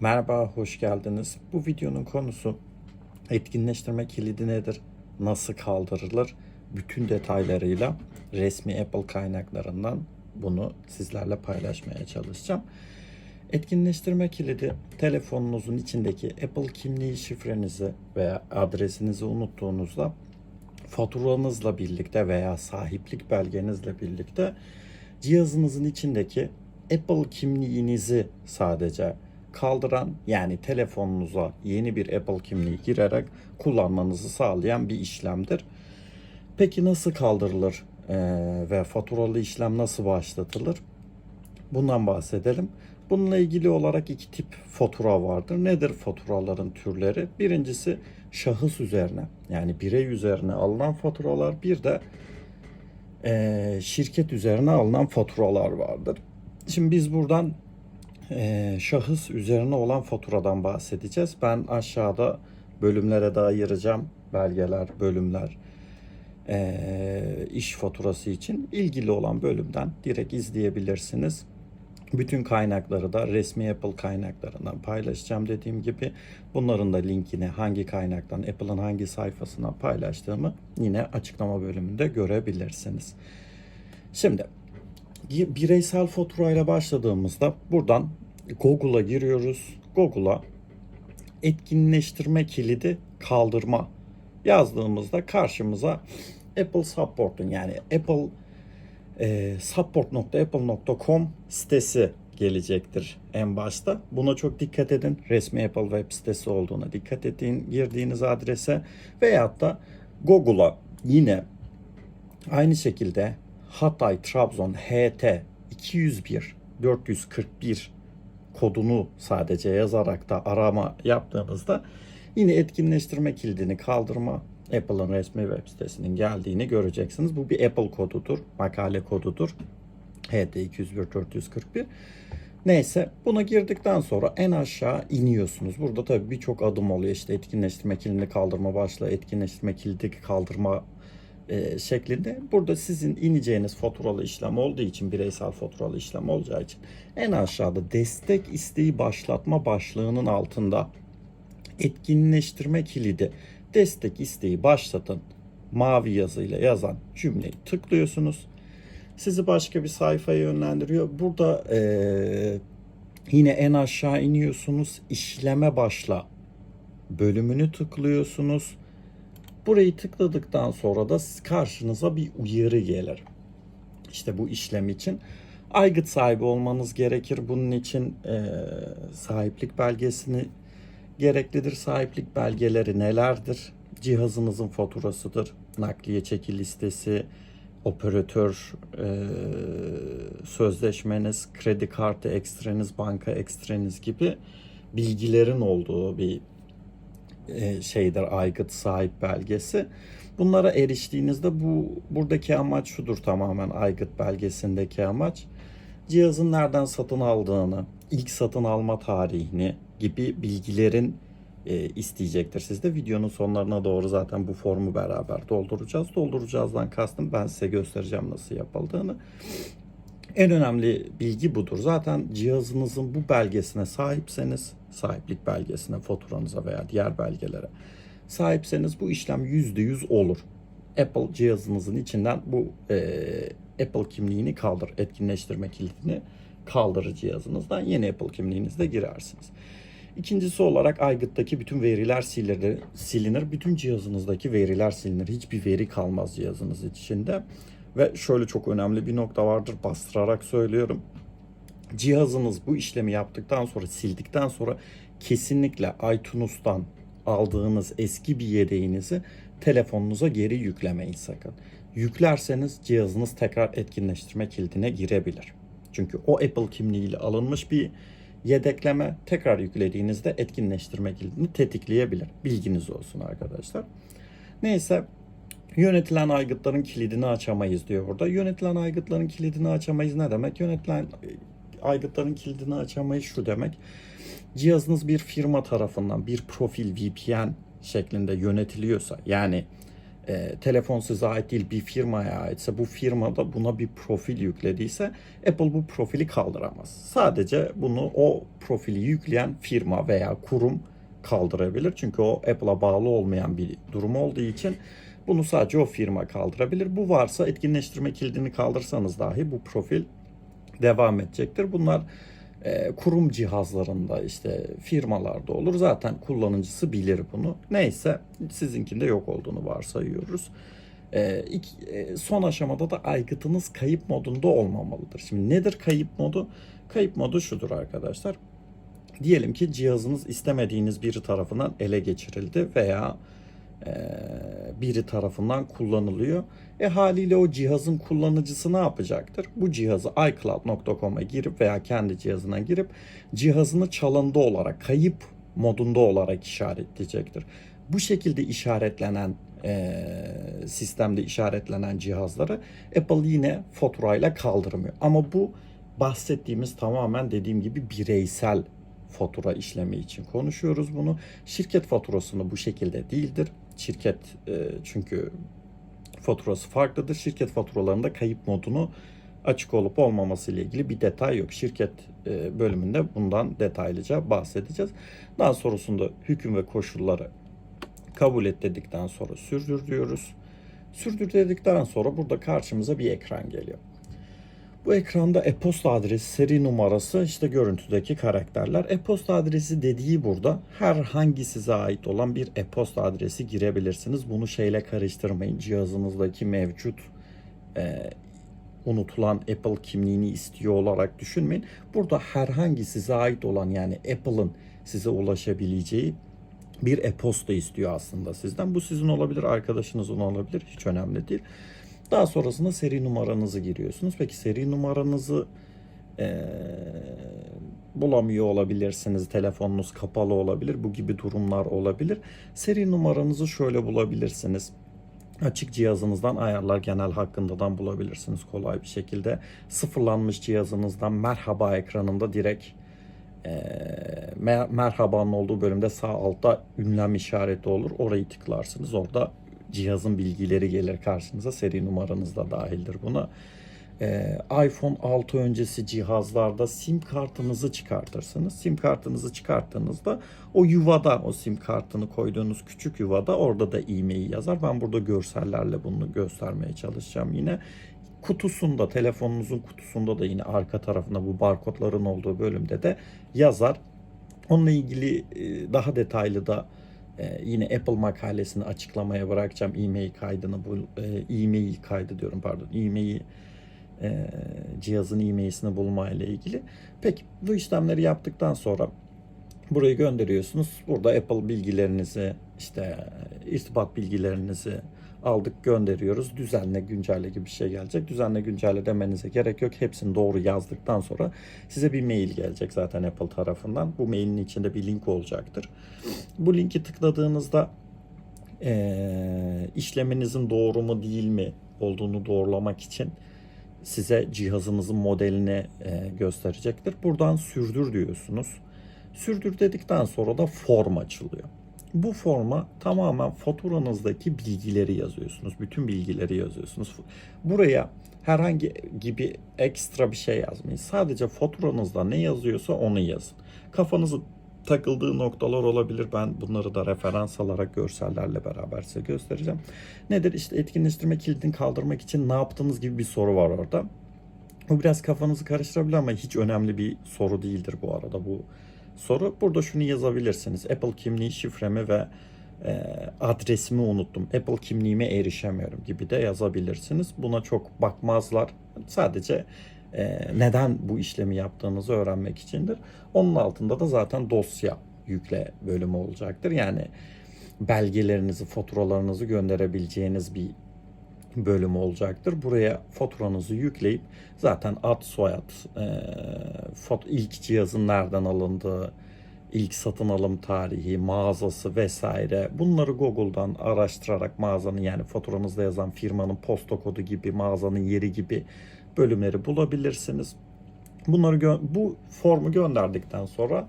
Merhaba, hoş geldiniz. Bu videonun konusu etkinleştirme kilidi nedir? Nasıl kaldırılır? Bütün detaylarıyla resmi Apple kaynaklarından bunu sizlerle paylaşmaya çalışacağım. Etkinleştirme kilidi telefonunuzun içindeki Apple kimliği şifrenizi veya adresinizi unuttuğunuzda faturanızla birlikte veya sahiplik belgenizle birlikte cihazınızın içindeki Apple kimliğinizi sadece kaldıran yani telefonunuza yeni bir Apple kimliği girerek kullanmanızı sağlayan bir işlemdir. Peki nasıl kaldırılır eee, ve faturalı işlem nasıl başlatılır? Bundan bahsedelim. Bununla ilgili olarak iki tip fatura vardır. Nedir faturaların türleri? Birincisi şahıs üzerine yani birey üzerine alınan faturalar. Bir de eee, şirket üzerine alınan faturalar vardır. Şimdi biz buradan eee, şahıs üzerine olan faturadan bahsedeceğiz. Ben aşağıda bölümlere de ayıracağım. Belgeler, bölümler, eee, iş faturası için ilgili olan bölümden direkt izleyebilirsiniz. Bütün kaynakları da resmi Apple kaynaklarından paylaşacağım dediğim gibi. Bunların da linkini hangi kaynaktan, Apple'ın hangi sayfasından paylaştığımı yine açıklama bölümünde görebilirsiniz. Şimdi bireysel faturayla başladığımızda buradan Google'a giriyoruz. Google'a etkinleştirme kilidi kaldırma yazdığımızda karşımıza Apple Support'un yani Apple e, support.apple.com sitesi gelecektir en başta. Buna çok dikkat edin. Resmi Apple web sitesi olduğuna dikkat edin girdiğiniz adrese veyahut da Google'a yine aynı şekilde Hatay Trabzon HT 201 441 kodunu sadece yazarak da arama yaptığınızda yine etkinleştirme kilidini kaldırma Apple'ın resmi web sitesinin geldiğini göreceksiniz. Bu bir Apple kodudur, makale kodudur. HT 201 441. Neyse buna girdikten sonra en aşağı iniyorsunuz. Burada tabii birçok adım oluyor. İşte etkinleştirme kilidini kaldırma başla, etkinleştirme kilidi kaldırma e, şeklinde. Burada sizin ineceğiniz faturalı işlem olduğu için, bireysel faturalı işlem olacağı için en aşağıda destek isteği başlatma başlığının altında etkinleştirme kilidi destek isteği başlatın mavi yazıyla yazan cümleyi tıklıyorsunuz. Sizi başka bir sayfaya yönlendiriyor. Burada eee, yine en aşağı iniyorsunuz. İşleme başla bölümünü tıklıyorsunuz. Burayı tıkladıktan sonra da karşınıza bir uyarı gelir. İşte bu işlem için aygıt sahibi olmanız gerekir. Bunun için eee, sahiplik belgesini gereklidir. Sahiplik belgeleri nelerdir? Cihazınızın faturasıdır, nakliye çeki listesi, operatör eee, sözleşmeniz, kredi kartı ekstreniz, banka ekstreniz gibi bilgilerin olduğu bir e, şeydir aygıt sahip belgesi. Bunlara eriştiğinizde bu buradaki amaç şudur tamamen aygıt belgesindeki amaç. Cihazın nereden satın aldığını, ilk satın alma tarihini gibi bilgilerin e, isteyecektir sizde. Videonun sonlarına doğru zaten bu formu beraber dolduracağız. Dolduracağızdan kastım ben size göstereceğim nasıl yapıldığını. En önemli bilgi budur. Zaten cihazınızın bu belgesine sahipseniz, sahiplik belgesine, faturanıza veya diğer belgelere sahipseniz bu işlem %100 olur. Apple cihazınızın içinden bu e, Apple kimliğini kaldır, etkinleştirme kilidini kaldırır cihazınızdan. Yeni Apple kimliğinizle girersiniz. İkincisi olarak aygıttaki bütün veriler silinir, silinir. Bütün cihazınızdaki veriler silinir. Hiçbir veri kalmaz cihazınız içinde. Ve şöyle çok önemli bir nokta vardır. Bastırarak söylüyorum. Cihazınız bu işlemi yaptıktan sonra, sildikten sonra kesinlikle iTunes'tan aldığınız eski bir yedeğinizi telefonunuza geri yüklemeyin sakın. Yüklerseniz cihazınız tekrar etkinleştirme kilidine girebilir. Çünkü o Apple kimliğiyle alınmış bir yedekleme tekrar yüklediğinizde etkinleştirme kilidini tetikleyebilir. Bilginiz olsun arkadaşlar. Neyse yönetilen aygıtların kilidini açamayız diyor burada. Yönetilen aygıtların kilidini açamayız ne demek? Yönetilen e, aygıtların kilidini açamayız şu demek. Cihazınız bir firma tarafından bir profil VPN şeklinde yönetiliyorsa yani e, telefon size ait değil bir firmaya aitse bu firmada buna bir profil yüklediyse Apple bu profili kaldıramaz. Sadece bunu o profili yükleyen firma veya kurum kaldırabilir. Çünkü o Apple'a bağlı olmayan bir durum olduğu için bunu sadece o firma kaldırabilir. Bu varsa etkinleştirme kilidini kaldırsanız dahi bu profil devam edecektir. Bunlar e, kurum cihazlarında işte firmalarda olur. Zaten kullanıcısı bilir bunu. Neyse sizinkinde yok olduğunu varsayıyoruz. E, ilk- e, son aşamada da aygıtınız kayıp modunda olmamalıdır. Şimdi nedir kayıp modu? Kayıp modu şudur arkadaşlar. Diyelim ki cihazınız istemediğiniz biri tarafından ele geçirildi veya e, biri tarafından kullanılıyor. E haliyle o cihazın kullanıcısı ne yapacaktır? Bu cihazı iCloud.com'a girip veya kendi cihazına girip cihazını çalındı olarak, kayıp modunda olarak işaretleyecektir. Bu şekilde işaretlenen e, sistemde işaretlenen cihazları Apple yine faturayla kaldırmıyor. Ama bu bahsettiğimiz tamamen dediğim gibi bireysel fatura işlemi için konuşuyoruz bunu. Şirket faturasını bu şekilde değildir. Şirket e, çünkü faturası farklıdır. Şirket faturalarında kayıp modunu açık olup olmaması ile ilgili bir detay yok. Şirket e, bölümünde bundan detaylıca bahsedeceğiz. Daha sonrasında hüküm ve koşulları kabul et dedikten sonra sürdür diyoruz. Sürdür dedikten sonra burada karşımıza bir ekran geliyor. Bu ekranda e-posta adresi, seri numarası, işte görüntüdeki karakterler. E-posta adresi dediği burada herhangi size ait olan bir e-posta adresi girebilirsiniz. Bunu şeyle karıştırmayın. Cihazınızdaki mevcut e, unutulan Apple kimliğini istiyor olarak düşünmeyin. Burada herhangi size ait olan yani Apple'ın size ulaşabileceği bir e-posta istiyor aslında sizden. Bu sizin olabilir, arkadaşınızın olabilir. Hiç önemli değil. Daha sonrasında seri numaranızı giriyorsunuz. Peki seri numaranızı eee, bulamıyor olabilirsiniz. Telefonunuz kapalı olabilir. Bu gibi durumlar olabilir. Seri numaranızı şöyle bulabilirsiniz. Açık cihazınızdan ayarlar genel hakkındadan bulabilirsiniz kolay bir şekilde. Sıfırlanmış cihazınızdan merhaba ekranında direkt merhabanın olduğu bölümde sağ altta ünlem işareti olur. Orayı tıklarsınız. Orada cihazın bilgileri gelir karşınıza. Seri numaranız da dahildir buna. Ee, iPhone 6 öncesi cihazlarda sim kartınızı çıkartırsınız. Sim kartınızı çıkarttığınızda o yuvada o sim kartını koyduğunuz küçük yuvada orada da e-mail yazar. Ben burada görsellerle bunu göstermeye çalışacağım yine. Kutusunda telefonunuzun kutusunda da yine arka tarafında bu barkodların olduğu bölümde de yazar. Onunla ilgili e, daha detaylı da e, yine Apple makalesini açıklamaya bırakacağım e-mail kaydını bu e, e-mail kaydı diyorum pardon e-mail e, cihazın e-mail'sini bulma ile ilgili. Peki bu işlemleri yaptıktan sonra burayı gönderiyorsunuz. Burada Apple bilgilerinizi işte irtibat bilgilerinizi aldık gönderiyoruz. Düzenle güncelle gibi bir şey gelecek. Düzenle güncelle demenize gerek yok. Hepsini doğru yazdıktan sonra size bir mail gelecek zaten Apple tarafından. Bu mailin içinde bir link olacaktır. Bu linki tıkladığınızda eee, işleminizin doğru mu değil mi olduğunu doğrulamak için size cihazınızın modelini e, gösterecektir. Buradan sürdür diyorsunuz. Sürdür dedikten sonra da form açılıyor. Bu forma tamamen faturanızdaki bilgileri yazıyorsunuz. Bütün bilgileri yazıyorsunuz. Buraya herhangi gibi ekstra bir şey yazmayın. Sadece faturanızda ne yazıyorsa onu yazın. Kafanızı takıldığı noktalar olabilir. Ben bunları da referans alarak görsellerle beraber size göstereceğim. Nedir? İşte etkinleştirme kilidini kaldırmak için ne yaptığınız gibi bir soru var orada. Bu biraz kafanızı karıştırabilir ama hiç önemli bir soru değildir bu arada bu soru. Burada şunu yazabilirsiniz. Apple kimliği şifremi ve e, adresimi unuttum. Apple kimliğime erişemiyorum gibi de yazabilirsiniz. Buna çok bakmazlar. Sadece e, neden bu işlemi yaptığınızı öğrenmek içindir. Onun altında da zaten dosya yükle bölümü olacaktır. Yani belgelerinizi, faturalarınızı gönderebileceğiniz bir bölümü olacaktır. Buraya faturanızı yükleyip zaten ad, soyad, e, ilk cihazın nereden alındığı, ilk satın alım tarihi, mağazası vesaire bunları Google'dan araştırarak mağazanın yani faturanızda yazan firmanın posta kodu gibi, mağazanın yeri gibi bölümleri bulabilirsiniz. Bunları bu formu gönderdikten sonra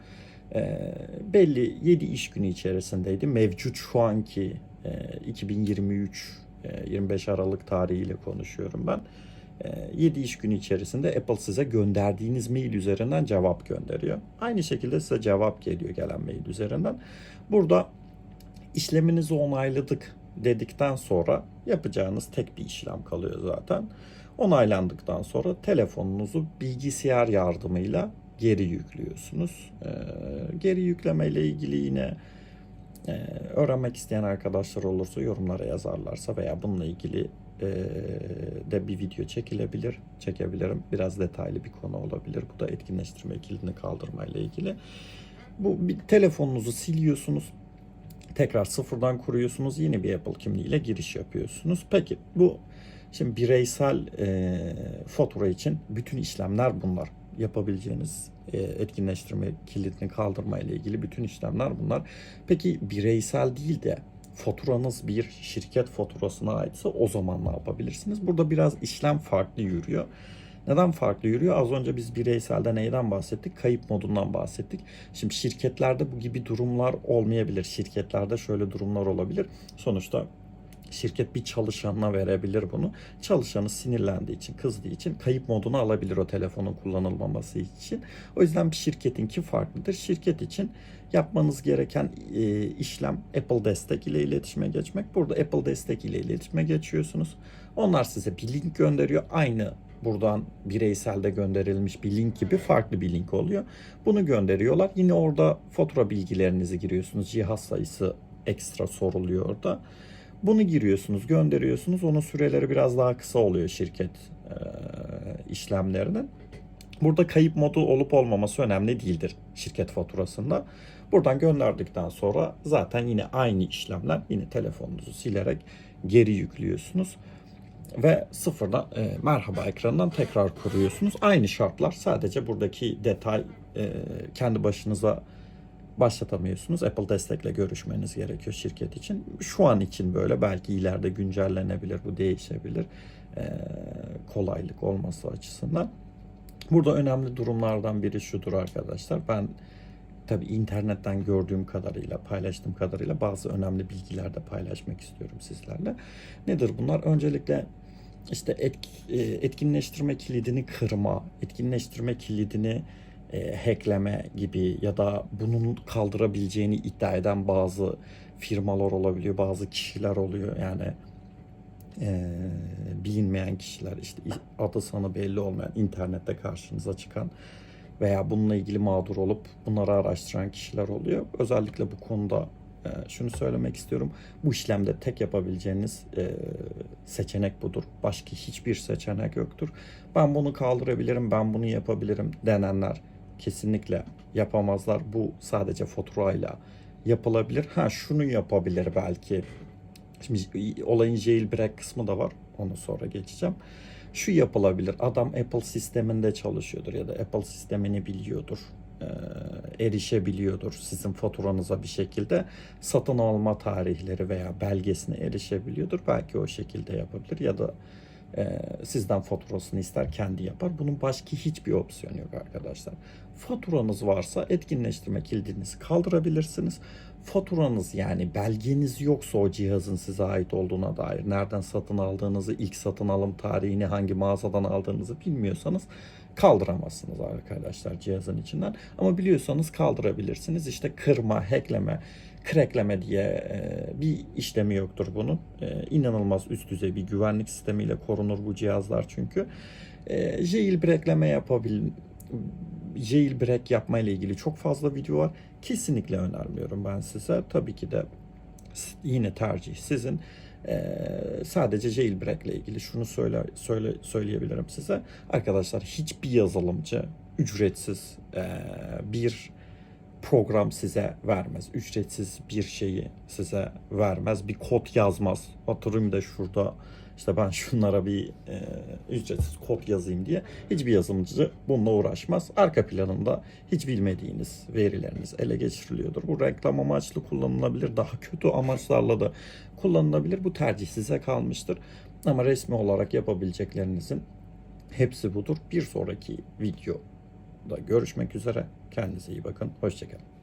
e, belli 7 iş günü içerisindeydi. Mevcut şu anki e, 2023 e, 25 Aralık tarihiyle konuşuyorum ben. E, 7 iş günü içerisinde Apple size gönderdiğiniz mail üzerinden cevap gönderiyor. Aynı şekilde size cevap geliyor gelen mail üzerinden. Burada işleminizi onayladık dedikten sonra yapacağınız tek bir işlem kalıyor zaten. Onaylandıktan sonra telefonunuzu bilgisayar yardımıyla geri yüklüyorsunuz. Ee, geri yükleme ile ilgili yine e, öğrenmek isteyen arkadaşlar olursa yorumlara yazarlarsa veya bununla ilgili e, de bir video çekilebilir, çekebilirim. Biraz detaylı bir konu olabilir. Bu da etkinleştirme kilidini kaldırma ile ilgili. Bu bir telefonunuzu siliyorsunuz. Tekrar sıfırdan kuruyorsunuz. Yeni bir Apple kimliğiyle giriş yapıyorsunuz. Peki bu şimdi bireysel e, fatura için bütün işlemler bunlar. Yapabileceğiniz e, etkinleştirme kilidini kaldırma ile ilgili bütün işlemler bunlar. Peki bireysel değil de faturanız bir şirket faturasına aitse o zaman ne yapabilirsiniz? Burada biraz işlem farklı yürüyor. Neden farklı yürüyor? Az önce biz bireyselde neyden bahsettik? Kayıp modundan bahsettik. Şimdi şirketlerde bu gibi durumlar olmayabilir. Şirketlerde şöyle durumlar olabilir. Sonuçta şirket bir çalışanına verebilir bunu. Çalışanı sinirlendiği için, kızdığı için kayıp modunu alabilir o telefonun kullanılmaması için. O yüzden bir şirketinki farklıdır. Şirket için yapmanız gereken e, işlem Apple destek ile iletişime geçmek. Burada Apple destek ile iletişime geçiyorsunuz. Onlar size bir link gönderiyor. Aynı buradan bireyselde gönderilmiş bir link gibi farklı bir link oluyor. Bunu gönderiyorlar. Yine orada fatura bilgilerinizi giriyorsunuz. Cihaz sayısı ekstra soruluyor orada. Bunu giriyorsunuz, gönderiyorsunuz. Onun süreleri biraz daha kısa oluyor şirket e, işlemlerinin. Burada kayıp modu olup olmaması önemli değildir şirket faturasında. Buradan gönderdikten sonra zaten yine aynı işlemler yine telefonunuzu silerek geri yüklüyorsunuz ve sıfırdan e, merhaba ekranından tekrar kuruyorsunuz. Aynı şartlar sadece buradaki detay e, kendi başınıza başlatamıyorsunuz. Apple destekle görüşmeniz gerekiyor şirket için. Şu an için böyle belki ileride güncellenebilir, bu değişebilir. E, kolaylık olması açısından. Burada önemli durumlardan biri şudur arkadaşlar. Ben tabii internetten gördüğüm kadarıyla, paylaştığım kadarıyla bazı önemli bilgiler de paylaşmak istiyorum sizlerle. Nedir bunlar? Öncelikle işte e, etkinleştirme kilidini kırma, etkinleştirme kilidini e, hackleme gibi ya da bunun kaldırabileceğini iddia eden bazı firmalar olabiliyor, bazı kişiler oluyor. Yani e, bilinmeyen kişiler işte adı sanı belli olmayan internette karşınıza çıkan veya bununla ilgili mağdur olup bunları araştıran kişiler oluyor. Özellikle bu konuda e, şunu söylemek istiyorum. Bu işlemde tek yapabileceğiniz e, seçenek budur. Başka hiçbir seçenek yoktur. Ben bunu kaldırabilirim, ben bunu yapabilirim denenler kesinlikle yapamazlar. Bu sadece faturayla yapılabilir. Ha şunu yapabilir belki. Şimdi olayın jailbreak kısmı da var. Onu sonra geçeceğim. Şu yapılabilir. Adam Apple sisteminde çalışıyordur ya da Apple sistemini biliyordur. E, erişebiliyordur sizin faturanıza bir şekilde satın alma tarihleri veya belgesine erişebiliyordur. Belki o şekilde yapabilir ya da e, sizden faturasını ister kendi yapar. Bunun başka hiçbir opsiyonu yok arkadaşlar. Faturanız varsa etkinleştirme kilidinizi kaldırabilirsiniz. Faturanız yani belgeniz yoksa o cihazın size ait olduğuna dair nereden satın aldığınızı, ilk satın alım tarihini, hangi mağazadan aldığınızı bilmiyorsanız kaldıramazsınız arkadaşlar cihazın içinden. Ama biliyorsanız kaldırabilirsiniz. İşte kırma, hackleme, crackleme diye e, bir işlemi yoktur bunun. E, inanılmaz üst düzey bir güvenlik sistemiyle korunur bu cihazlar çünkü. E, jailbreakleme yapabil jailbreak yapma ile ilgili çok fazla video var. Kesinlikle önermiyorum ben size. Tabii ki de yine tercih sizin. Sadece jailbreak ile ilgili şunu söyle, söyle söyleyebilirim size. Arkadaşlar hiçbir yazılımcı ücretsiz bir program size vermez. Ücretsiz bir şeyi size vermez. Bir kod yazmaz. Oturayım da şurada işte ben şunlara bir e, ücretsiz kod yazayım diye hiçbir yazılımcı bununla uğraşmaz. Arka planında hiç bilmediğiniz verileriniz ele geçiriliyordur. Bu reklam amaçlı kullanılabilir. Daha kötü amaçlarla da kullanılabilir. Bu tercih size kalmıştır. Ama resmi olarak yapabileceklerinizin hepsi budur. Bir sonraki videoda görüşmek üzere. Kendinize iyi bakın. Hoşçakalın.